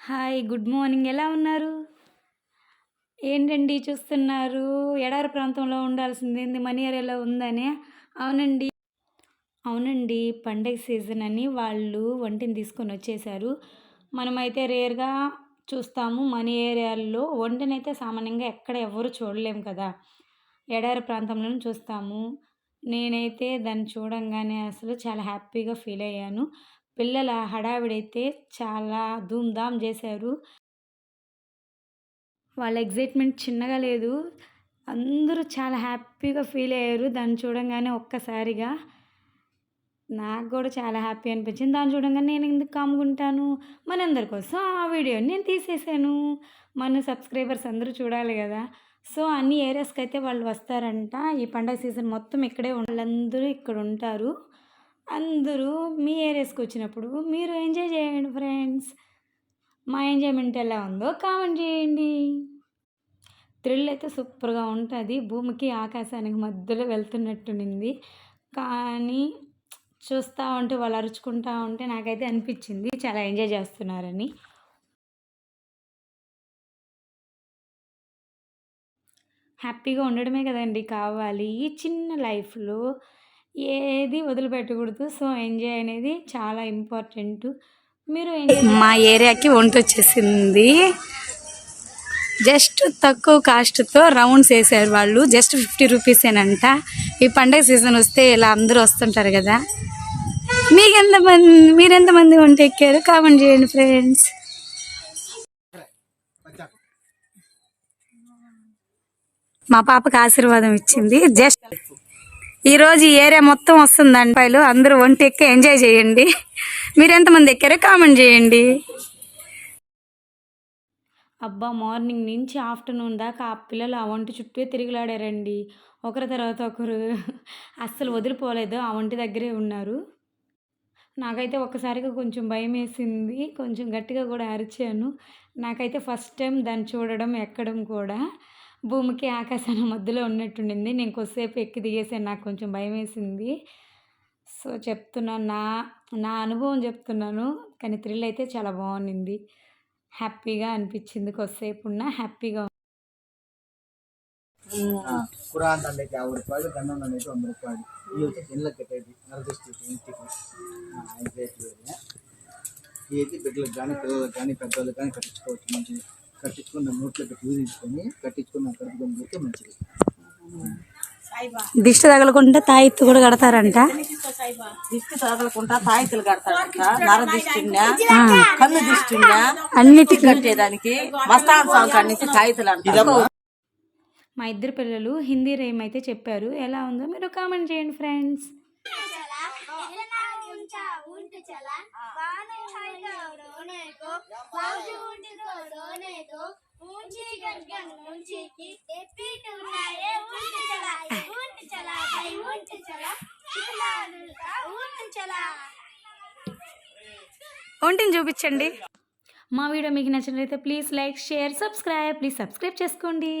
Hi good morning. ఎలా ఉన్నారు? ఏంటండి చూస్తున్నారు? ఎడారి ప్రాంతంలో ఉండాల్సింది ఏంది? మనీ ఏరియాలో ఉందని? అవునండి. అవునండి పండగ సీజన్ అని వాళ్ళు వంటిని తీసుకొని వచ్చేసారు. మనమైతే రేర్గా చూస్తాము మన ఏరియాల్లో వంటనైతే సామాన్యంగా ఎక్కడ ఎవరు చూడలేము కదా. ఎడారి ప్రాంతంలోనే చూస్తాము. నేనైతే దాన్ని చూడంగానే అసలు చాలా హ్యాపీగా ఫీల్ అయ్యాను. పిల్లల హడావిడైతే చాలా ధూమ్ధామ్ చేశారు. వాళ్ళ ఎగ్జైట్మెంట్ చిన్నగా లేదు. అందరూ చాలా హ్యాపీగా ఫీల్ అయ్యారు దాన్ని చూడంగానే ఒక్కసారిగా. నాకు కూడా చాలా హ్యాపీ అనిపించింది. దాన్ని చూడంగానే నేను ఎందుకు కాముకుంటాను? మనందరి కోసం ఆ వీడియోని నేను తీసేసాను. మన సబ్స్క్రైబర్స్ అందరూ చూడాలి కదా. సో అన్ని ఏరియాస్కి అయితే వాళ్ళు వస్తారంట. ఈ పండగ సీజన్ మొత్తం ఇక్కడే వాళ్ళందరూ ఇక్కడ ఉంటారు. అందరూ మీ ఏరియాస్కి వచ్చినప్పుడు మీరు ఎంజాయ్ చేయండి ఫ్రెండ్స్. మా ఎంజాయ్మెంట్ ఎలా ఉందో కామెంట్ చేయండి. థ్రిల్ అయితే సూపర్గా ఉంటుంది. భూమికి ఆకాశానికి మధ్యలో వెళ్తున్నట్టునింది. కానీ చూస్తూ ఉంటే వాళ్ళు అరుచుకుంటూ ఉంటే నాకైతే అనిపించింది చాలా ఎంజాయ్ చేస్తున్నారని. హ్యాపీగా ఉండడమే కదండి కావాలి. ఈ చిన్న లైఫ్లో ఏది వదిలిపెట్టకూడదు. సో ఎంజాయ్ అనేది చాలా ఇంపార్టెంట్. మీరు మా ఏరియాకి వంట వచ్చేసింది. జస్ట్ తక్కువ కాస్ట్తో రౌండ్స్ వేసారు వాళ్ళు. జస్ట్ ఫిఫ్టీ రూపీసేనంట ఈ పండగ సీజన్ వస్తే ఇలా అందరూ వస్తుంటారు కదా. మీకు ఎంతమంది మీరు ఎంతమంది వంట ఎక్కారు? కామెంట్ చేయండి ఫ్రెండ్స్. మా పాపకి ఆశీర్వాదం ఇచ్చింది. జస్ట్ ఈ రోజు ఈ ఏరియా మొత్తం వస్తుందండి. పైలు అందరూ వంట ఎక్కి ఎంజాయ్ చేయండి. మీరు ఎంతమంది ఎక్కారో కామెంట్ చేయండి. అబ్బా మార్నింగ్ నుంచి ఆఫ్టర్నూన్ దాకా ఆ పిల్లలు ఆ వంటి చుట్టూ తిరిగిలాడారండి. ఒకరి తర్వాత ఒకరు అస్సలు వదిలిపోలేదు ఆ వంటి దగ్గరే ఉన్నారు. నాకైతే ఒక్కసారిగా కొంచెం భయం వేసింది కొంచెం గట్టిగా కూడా అరిచాను. నాకైతే ఫస్ట్ టైం దాన్ని చూడడం ఎక్కడం కూడా. భూమికి ఆకాశాల మధ్యలో ఉన్నట్టుండింది. నేను కొద్దిసేపు ఎక్కి దిగేసాను నాకు కొంచెం భయం వేసింది సో చెప్తున్నాను. నా నా అనుభవం చెప్తున్నాను. కానీ థ్రిల్ అయితే చాలా బాగుంది హ్యాపీగా అనిపించింది కొద్దిసేపు ఉన్న. హ్యాపీగా కురాన్ దండకి యాభై రూపాయలు గంధం దండకి వంద రూపాయలు. ఇవి వచ్చి ఇళ్ళకి కట్టేది నరదృష్టి ఇంటికి. ఐదు అయితే బిడ్డలకు కానీ పిల్లలకు కానీ పెద్దవాళ్ళకి కానీ కట్టించుకోవచ్చు మంచిది కట్టించుకున్న నోట్లో పూజించుకొని కట్టించుకున్న కడుపుకొని పోతే మంచిది. దిష్టి తగలకుండా తాయిత్తు కూడా కడతారంట. దిష్టి తగలకుండా తాయిత్తులు కడతారంట. నర దిష్టి కన్ను దిష్టి అన్నిటి కట్టేదానికి మస్తాన్ సాంగ్ అంటారు మా ఇద్దరు పిల్లలు హిందీ రేమ్ అయితే చెప్పారు. ఎలా ఉందో మీరు కామెంట్ చేయండి ఫ్రెండ్స్. చాలా ఒంటిని చూపించండి. మా వీడియో మీకు నచ్చినట్లయితే please like share subscribe please subscribe చేసుకోండి.